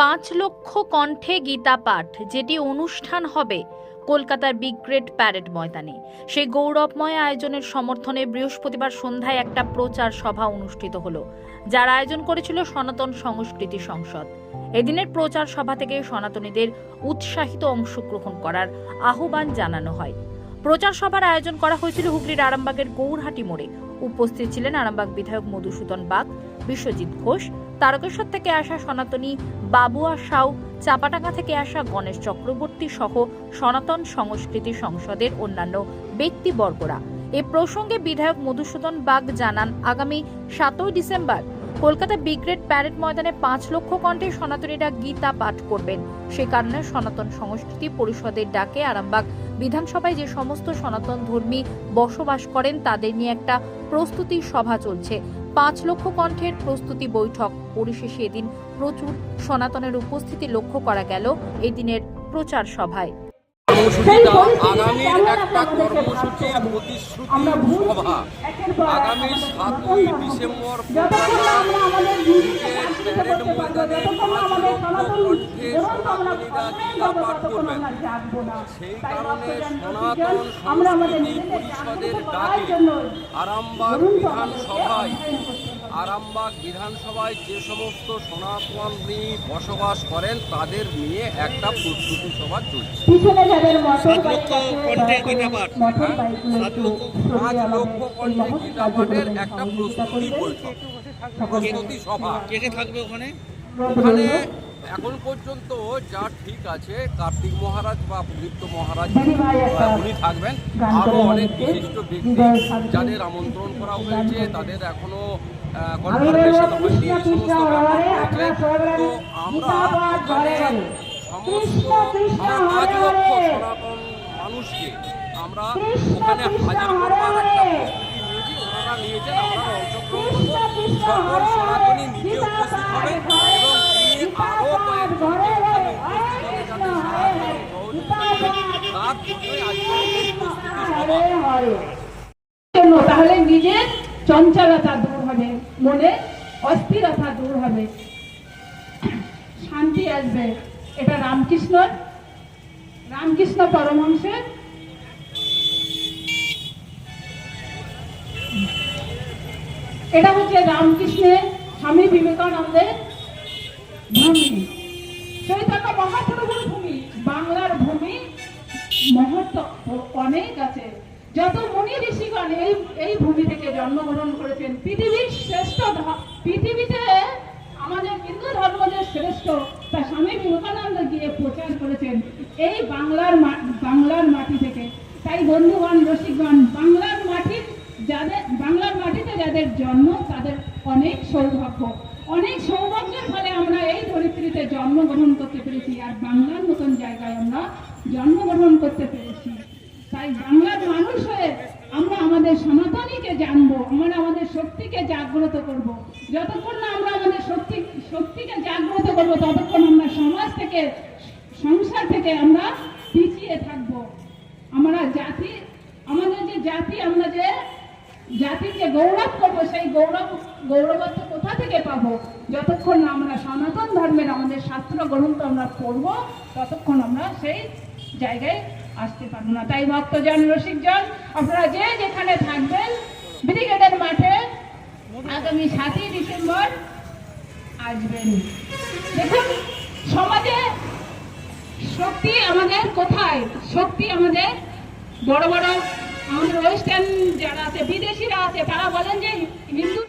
পাঁচ লক্ষ কণ্ঠে গীতা পাঠ যেটি অনুষ্ঠান হবে কলকাতার বিগ গ্রেট প্যারেড ময়দানে। সেই গৌরবময় আয়োজনের সমর্থনে বৃহস্পতিবার সন্ধ্যায় একটা প্রচার সভা অনুষ্ঠিত হলো, যার আয়োজন করেছিল সনাতন সংস্কৃতি সংসদ। এদিনের প্রচার সভা থেকে সনাতনীদের উৎসাহিত অংশগ্রহণ করার আহ্বান জানানো হয়। প্রচার সভার আয়োজন করা হয়েছিল হুগলির আরামবাগের গৌরহাটি মোড়ে। উপস্থিত ছিলেন আরামবাগ বিধায়ক মধুসূদন বাগ, বিশ্বজিৎ ঘোষ তারকেশ্বর থেকে আসা সনাতনী বাবুয়া সাউ, চাপাটাঙ্গা থেকে আসা গণেশ চক্রবর্তী সহ সনাতন সংস্কৃতি সংসদের অন্যান্য ব্যক্তিবর্গরা। এ প্রসঙ্গে বিধায়ক মধুসূদন বাগ জানান, আগামী সাতই ডিসেম্বর কলকাতা বিগ্রেড প্যারেড ময়দানে পাঁচ লক্ষ কণ্ঠে সনাতনীরা গীতা পাঠ করবেন। সে কারণে সনাতন সংস্কৃতি পরিষদের ডাকে আরামবাগ বিধানসভায় যে সমস্ত সনাতন ধর্মী বসবাস করেন, তাদের নিয়ে একটা প্রস্তুতি সভা চলছে। পাঁচ লক্ষ কণ্ঠের প্রস্তুতি বৈঠক পরিশেষে এদিন প্রচুর সনাতনের উপস্থিতি লক্ষ্য করা গেল এই দিনের প্রচার সভায়। কর্মসূচিটা আগামীর একটা কর্মসূচির প্রতিশ্রুতি সভা আগামী সাতই ডিসেম্বর প্যারেড ময়দানে পাঁচ লক্ষ কণ্ঠে সনাতনীরা গীতা পাঠ করবেন। সেই কারণে সনাতন সংস্কৃতি পরিষদের ডাকে আরামবাগ বিধানসভায় আরামবাগ বিধানসভায় যে সমস্ত সনাতনী বসবাস করেন তাদের নিয়ে একটা প্রস্তুতি সভা চলছে। পাঁচ লক্ষ কণ্ঠে গীতা পাঠের একটা প্রস্তুতি বৈঠক প্রস্তুতি সভা। কে কে থাকবে ওখানে? ওখানে এখন পর্যন্ত যা ঠিক আছে কার্তিক মহারাজ বা প্রদীপ্ত মহারাজ আহ, উনি থাকবেন। আরও অনেক বিশিষ্ট ব্যক্তি যাদের আমন্ত্রণ করা হয়েছে তাদের এখনও কনফার্মেশন হয়নি এই সমস্ত ব্যাপার তো আমরা ওখানে সমস্ত পাঁচ লক্ষ সনাতন মানুষকে আমরা ওখানে হাজির করবার একটা প্রস্তুতি নিয়েছি ওনারা নিয়েছেন আমরা অংশগ্রহণ সকল সনাতনী নিজে উপস্থিত হবেন এবং তিনি আরও কয়েকজন এখানে উপস্থিত হবে যাতে সনাতন সহযোগিতা করবে। তার জন্যই আজকে এই প্রস্তুতি সভা জন্য তাহলে নিজের চঞ্চলতা দূর মনে অস্থিরতা দূর হবে। শান্তি আসবে। এটা রামকৃষ্ণ। রামকৃষ্ণ পরমহংসের এটা হচ্ছে রামকৃষ্ণের স্বামী বিবেকানন্দের ভূমি। চৈতন্য মহাপ্রভুর ভূমি। বাংলার ভূমি, মহত্ব অনেক আছে। যত মুনি ঋষিগণ এই এই ভূমি থেকে জন্মগ্রহণ করেছেন, পৃথিবীর শ্রেষ্ঠ পৃথিবীতে আমাদের হিন্দু ধর্ম যে শ্রেষ্ঠ, তা স্বামী বিবেকানন্দ গিয়ে প্রচার করেছেন এই বাংলার বাংলার মাটি থেকে। তাই বন্ধুগণ, রসিকগণ, বাংলার মাটির যাদের, বাংলার মাটিতে যাদের জন্ম, তাদের অনেক সৌভাগ্য। অনেক সৌভাগ্যের ফলে আমরা এই ধরিত্রীতে জন্মগ্রহণ করতে পেরেছি, আর বাংলার মতন জায়গায় আমরা জন্মগ্রহণ করতে পেরেছি। তাই বাংলার মানুষ হয়ে আমরা আমাদের সনাতনীকে জানব, আমরা আমাদের শক্তিকে জাগ্রত করব। যতক্ষণ না আমরা আমাদের শক্তি, শক্তিকে জাগ্রত করব, ততক্ষণ আমরা সমাজ থেকে, সংসার থেকে আমরা পিছিয়ে থাকব আমরা জাতি, আমাদের যে জাতি, আমরা যে জাতির যে গৌরব করব, সেই গৌরব, গৌরবত্ব কোথা থেকে পাবো যতক্ষণ না আমরা সনাতন ধর্মের আমাদের শাস্ত্র গ্রন্থ আমরা পড়ব, ততক্ষণ আমরা সেই জায়গায় আসতে পারব না। তাই ভক্তজন রসিকজন আপনারা যে যেখানে থাকবেন, ব্রিগেডের মাঠে আগামী সাতই ডিসেম্বর আসবেন। দেখুন, সমাজে শক্তি আমাদের কোথায়? শক্তি আমাদের বড় বড় আমাদের ওয়েস্টার্ন যারা আছে, বিদেশিরা আছে, তারা বলেন যে হিন্দু